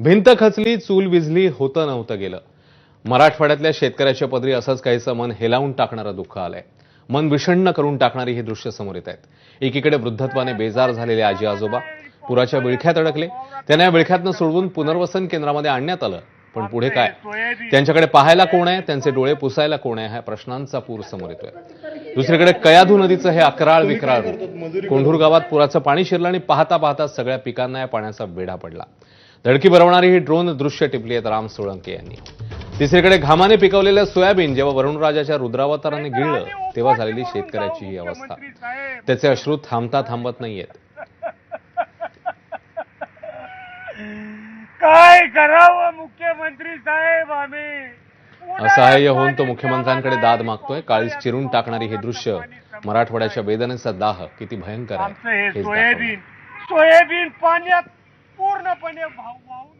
भिंत खचली चूल विजली होतं नव्हतं गेलं. मराठवाड्यातल्या शेतकऱ्याच्या पदरी असंच काहीसं मन हेलावून टाकणारं दुःख आलंय. मन विषण्ण करून टाकणारी ही दृश्य समोर येत आहेत एकीकडे वृद्धत्वाने बेजार झालेले आजी आजोबा पुराच्या विळख्यात अडकले. त्यांना या विळख्यातनं सोडवून पुनर्वसन केंद्रामध्ये आणण्यात आलं. पण पुढे काय? त्यांच्याकडे पाहायला कोण आहे? त्यांचे डोळे पुसायला कोण आहे? ह्या प्रश्नांचा पूर समोर येतोय. दुसरीकडे कयाधू नदीचं हे अकराळ विक्राळ कोंढूर गावात पुराचं पाणी शिरलं आणि पाहता पाहता सगळ्या पिकांना या पाण्याचा वेढा पडला. धडकी भरवणारी ही ड्रोन दृश्य टिपली आहेत राम सोळंके यांनी. तिसरीकडे घामाने पिकवलेलं सोयाबीन जेव्हा वरुणराजाच्या रुद्रावताराने गिळलं तेव्हा झालेली शेतकऱ्याची ही अवस्था. त्याचे अश्रू थांबता थांबत नाहीयेत. काय करावं मुख्यमंत्री साहेब आम्ही? असहाय्य होऊन तो मुख्यमंत्र्यांकडे दाद मागतोय. काळीस चिरून टाकणारी हे दृश्य मराठवाड्याच्या वेदनेचा दाह. किती भयंकर आहे. सोयाबीन. सोयाबीन पाण्यात पूर्णपणे भाव वाहून